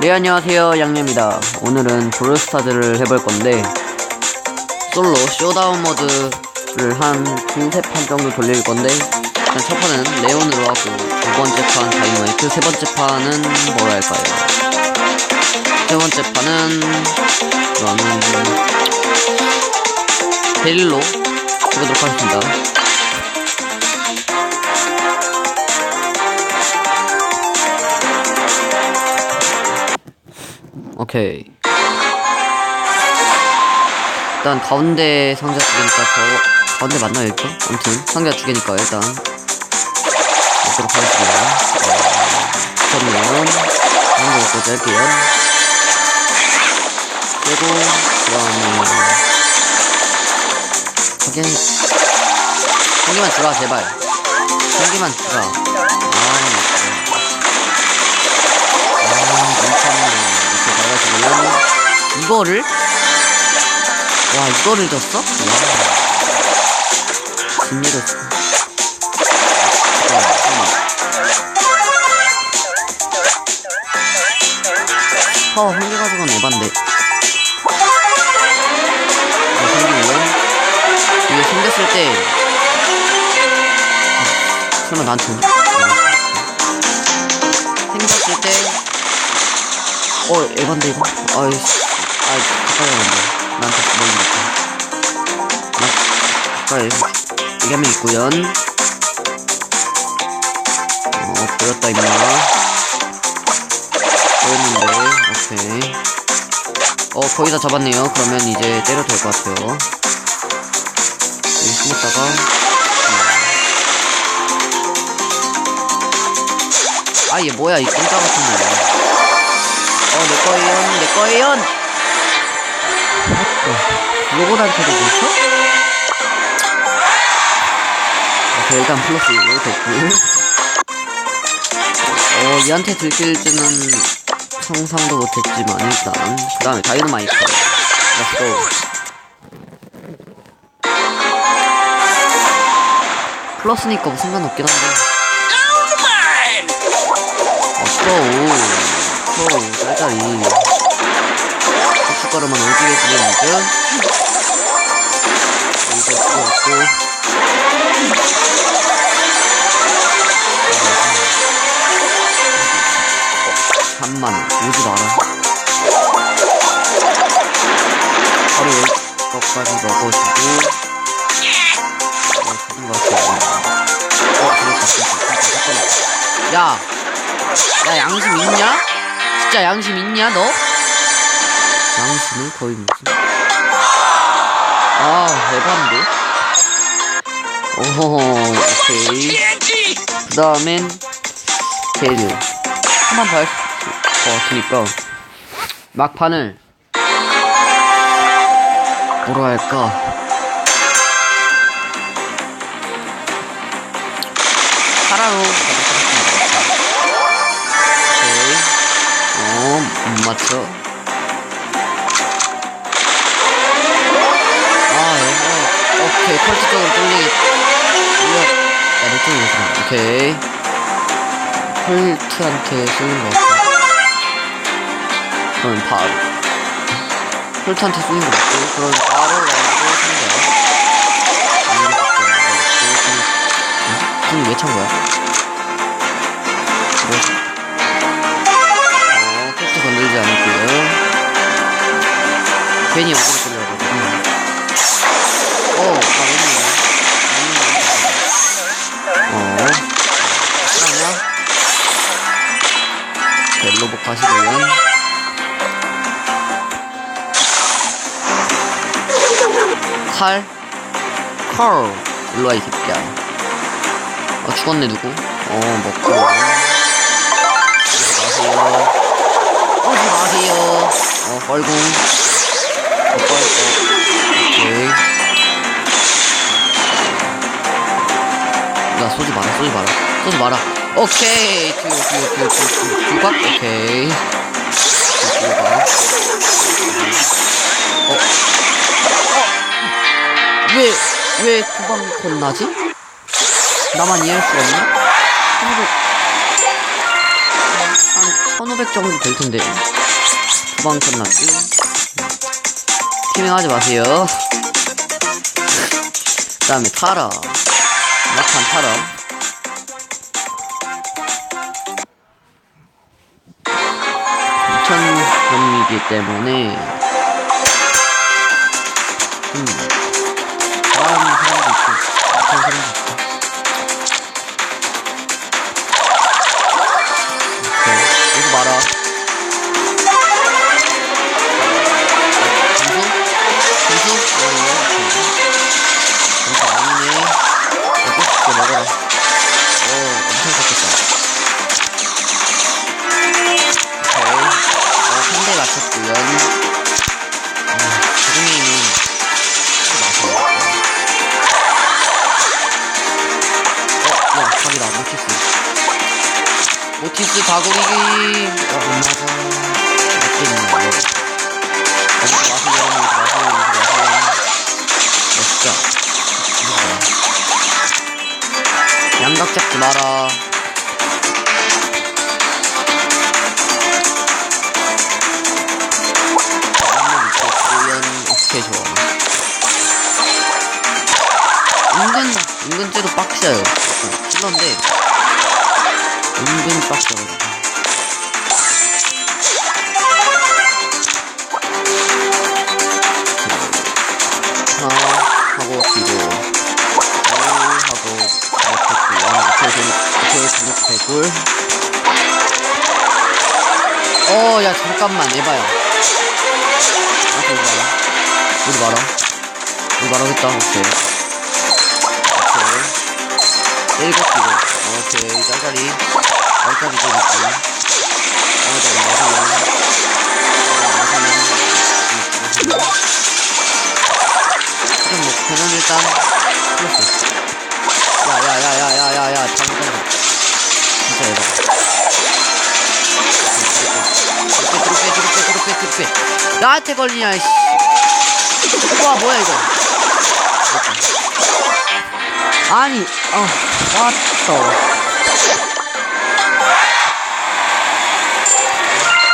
네 안녕하세요. 양념입니다. 오늘은 브롤스타즈를 해볼 건데 솔로 쇼다운 모드를 한 두세 판 정도 돌릴 건데 첫 판은 레온으로 하고 두 번째 판 다이너마이트 세 번째 판은 뭐로 할까요? 세 번째 판은 그러면 베릴로 해보도록 하겠습니다 오케이. 일단 가운데 상자 두 개니까 저 가운데 맞나요 이렇게? 아무튼 상자 두 개니까 일단 먹도록 하겠습니다. 그러면 한개 먹고 짤게요. 그리고 그다음에 확인 한 개만 주라 제발 한 개만 주라. 아. 아, 이렇게 나가지고요. 이거를? 와, 이거를 줬어? 와. 진리로. 잠깐만. 파워 한개 가져간 에반데. 생기면, 이게 생겼을 때, 아, 설마 나한테? 생겼을 때, 어, 에반데, 이거? 아이씨. 아이, 가까이 가는데. 나한테 멀리 있다. 나, 가까이. 한명 있구요. 어, 보였다, 임마. 보였는데, 오케이. 어, 거의 다 잡았네요. 그러면 이제 때려도 될 것 같아요. 여기 숨었다가, 아, 얘 뭐야, 이 꼼짝 같은 거. 어, 내 거예요, 내 거예요! 맞다. 로봇한테도 묻혀? 오케이, 일단 플러스 됐고. 어, 얘한테 들킬지는 상상도 못했지만, 일단. 그 다음에 다이너마이트. 렛츠고. 플러스니까 뭐 상관없긴 한데. 어, 프로 우. 프로우, 짤짤이. 고춧가루만 오지게 듯. 여기다 찍어놓고. 잠만 오지 마라. 바로 여기까지. 잠깐만. 야! 야, 양심 있냐? 진짜 양심 있냐, 너? 양심은 거의 무슨. 아 대박인데? 오호 오케이. 그 다음엔 제일 한번 더할것 같으니까. 막판을 뭐로 할까? 파라로 맞춰 아, 예. 어, 오케이. 컬트 쪽으로 뚫리게. 뚫려. 야, 내 쪽으로 오지 오케이. 컬트한테 쏘는 거 같아. 그럼 바로. 컬트한테 쏘는 거 같고, 그럼 바로 라이브 상대야. 지금 왜 찬 거야? 괜히 어그로 끌려가지고. 어, 나 웬일이야? 어, 사랑이야? 벨로복 가시고요. 칼? 칼! 일로와, 이 새끼야. 어, 죽었네, 누구? 어, 먹고. 오지 마세요. 오지 마세요. 어, 뻘궁. 어, 뻘, 어. 오케이. 나 쏘지 마라, 쏘지 마라, 쏘지 마라. 오케이, 뒤로, 뒤로, 뒤로, 뒤로, 뒤로, 박 오케이. 뒤로 가. 어, 어, 왜, 왜 두방 콘나지? 나만 이해할 수가 없나? 한, 1500 정도 될 텐데. 두방 끝났지? 티밍 하지 마세요. 그 다음에 타라. 막판 타라. 천 점이기 때문에 음 잘하는 사람도 있고 못하는 사람도 있고 양각 잡지 마라. 오케이 좋아. 은근 은근째로 빡셔요. 찔런데 은근 빡셔가지고 하나 하고 뒤로 이 오케이 개꿀 어야 잠깐만 에바야 아, 여기 봐라. 여기 봐라. 여기 봐라겠다. 오케이. 오케이. 일곱 기고. 오케이. 짤짤이. 짤짤이 좀 있고. 어, 저기 마세요. 마세요. 지금 뭐, 걔는 일단, 빼. 나한테 걸리냐, 이씨. 와, 뭐야, 이거. 아니, 어, 왔다.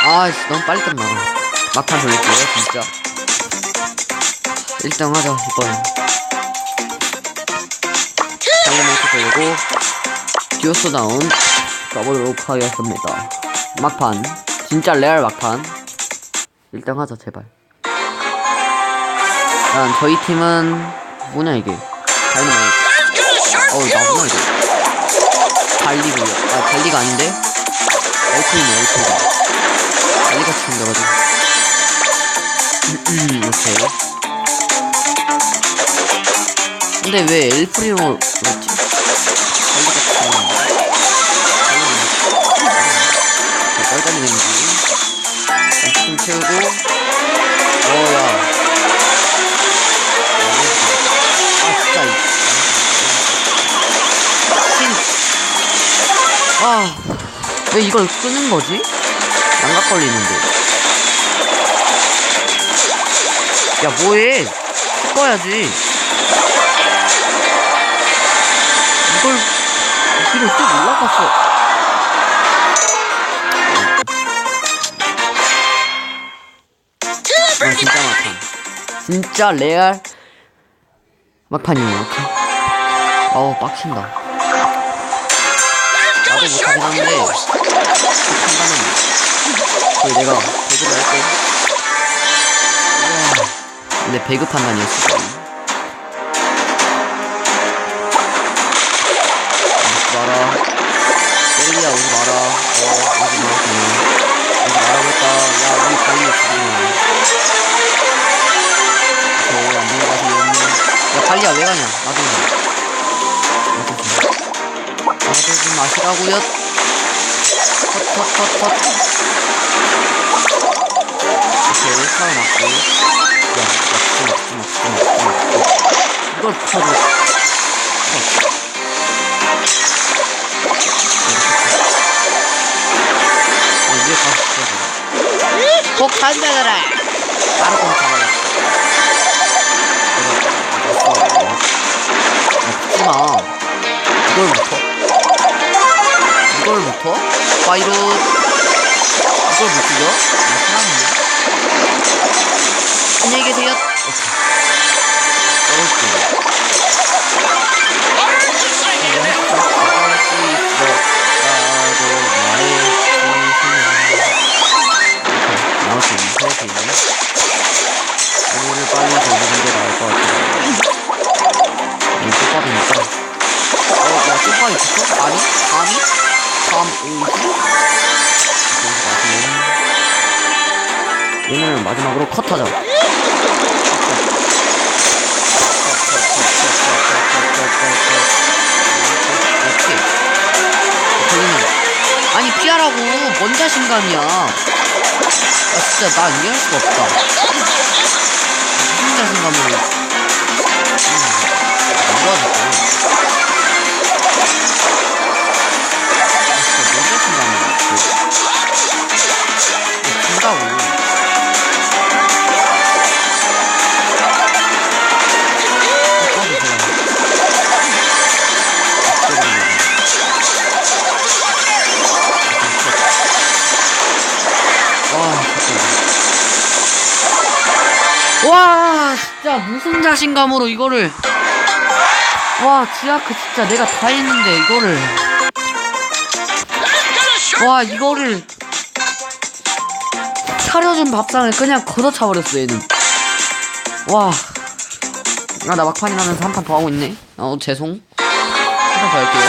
아이씨, 너무 빨리 끝나. 막판 돌릴게요, 진짜. 1등 하자, 이번. 달리면서 돌리고, 듀오스 다운 가보도록 하겠습니다. 막판. 진짜 레알 막판. 1등 하자, 제발. 일단, 저희 팀은, 뭐냐, 이게. 다이너마이트. 어우, 나구나, 이거. 달리고요. 아, 달리가 아닌데? 엘프이네, 엘프이. 달리같이 생겨가지고. 음, 오케이. 근데 왜 엘프리로 그랬지? 달리같이 생겼는데? 빨간이 되는지. 채우고. 어야. 아 진짜. 이- 신. 아. 왜 이걸 끄는 거지? 양각 걸리는데. 야 뭐해? 꺼야지. 이걸 뒤로 쭉 올라갔어. 아 진짜 막판. 진짜 레알 막판이에요 오케이 어우 빡친다. 나도 못하긴 그 판단은 거의 내가 배그를 할때 우와 근데 배그 판단이었어 거의. 야, 빨리야, 왜 가냐? 놔두지 마. 놔두지 마시라고요. 컷, 컷, 컷, 컷. 오케이, 살아났고. 야, 야, 마, 죽지 마, 죽지 마. 이걸. 컷. 어, 위에 가서 붙여줘. 폭 간다더라! 바로 공 잡아줬 어. 붙지마 이걸 붙어 이걸 붙어? 파이로 이걸 못 죽여? 아? 안녕히 계세요. 떨어질 어, 야, 쪽밥이 붙어? 아니? 감이? 감, 오이지? 얘를 마지막으로 컷하자. 아니 피하라고 뭔 자신감이야. 아 진짜 나 이해할 수가 없다. 무슨 자신감으 무슨 자신감으로 이거를. 와, 지아크 진짜 내가 다 했는데 이거를. 와, 이거를. 차려준 밥상을 그냥 걷어차버렸어, 얘는. 와. 아, 나 막판이라면서 한 판 더 하고 있네. 어, 죄송. 한 판 더 할게요.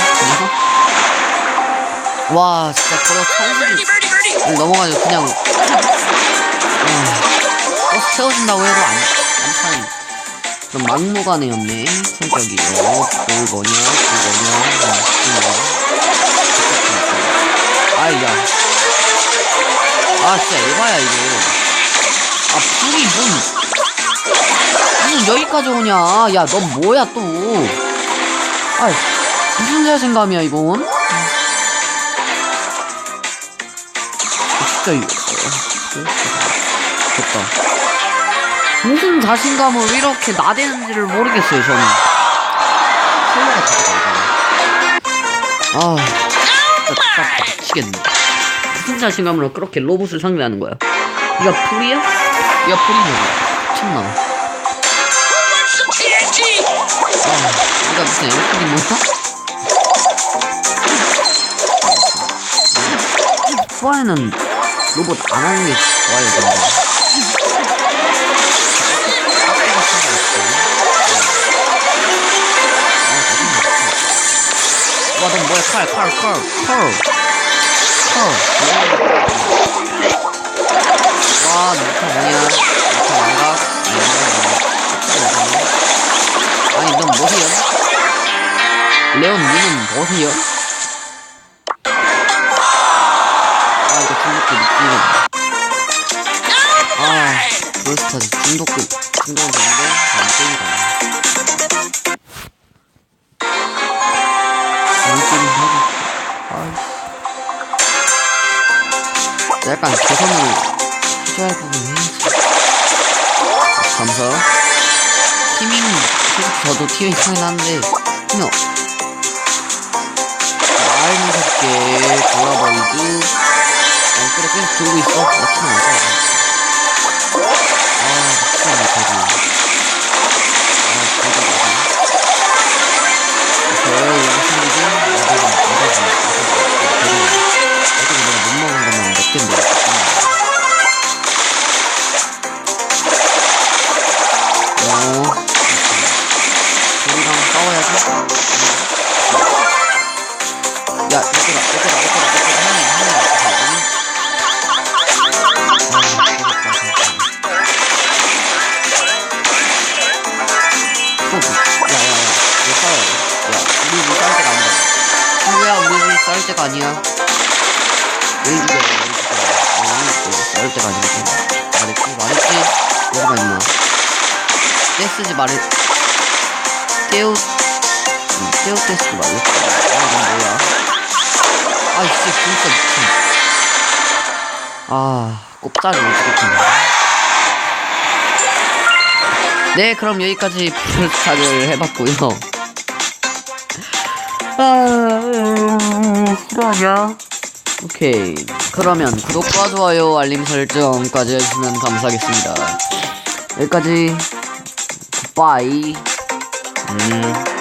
그래서. 와, 진짜 걷어 차버리 넘어가지고 그냥. 와. 버스 태워준다고 해도 안, 안 타는 그럼 막무가내였네. 성격이. 어, 볼 뭐냐 어, 아이야. 아 진짜 에바야 이거 아 불이 뭔. 무슨 여기까지 오냐. 야 넌 뭐야 또. 아이 무슨 자신감이야 이건? 아, 진짜 이거. 어, 됐다 무슨 자신감으로 이렇게 나대는지를 모르겠어요, 저는. 컬러가 다르다, 아, 진짜 답답해. 미치겠네. 무슨 자신감으로 그렇게 로봇을 상대하는 거야? 이가 풀이야? 이가 풀이냐고. 미쳤나. 아, 이가 무슨 엘프리 뭐야? 후반에는 로봇 안 하는 게 좋아요, 근데. 와, 너 뭐야, 칼, 칼, 칼, 칼. 칼. 와, 너카 뭐냐? 너카 왕각? 아니, 넌 뭐세요? 레온, 니는 뭐세요? 아, 이거 중독도 느끼겠다. 아, 브레스타즈 중독도, 중독은 되는데, 안 때리다. 약간 개선을 해줘야 할 부분이 해야지. 감사 티밍 솔직히 저도 티밍 이상하긴 한데 그냥 말 무섭게 돌아버리고 어 그래 계속 들고 있어. 나 티밍 야 얘들아 얘들아 얘들아 얘들아 형님 형님 아 그렇다 그렇다 야야 야 왜 싸워 야 우리 우리 싸울 때가 아니다 친구야 우리 우리 싸울 때가 아니야 왜 이래 왜 이래 싸울 때가 아니거든 말했지 말했지 여기가 있나 떼쓰지 말해 떼우 응, 떼우 떼쓰지 말랬지 아 진짜 진짜 미친 아 꼽자기 어떻게 네, 그럼 여기까지 풀스타를 해봤고요. 아, 싫어하냐? 오케이. 그러면 구독과 좋아요, 알림 설정까지 해주시면 감사하겠습니다. 여기까지. 굿바이. 음.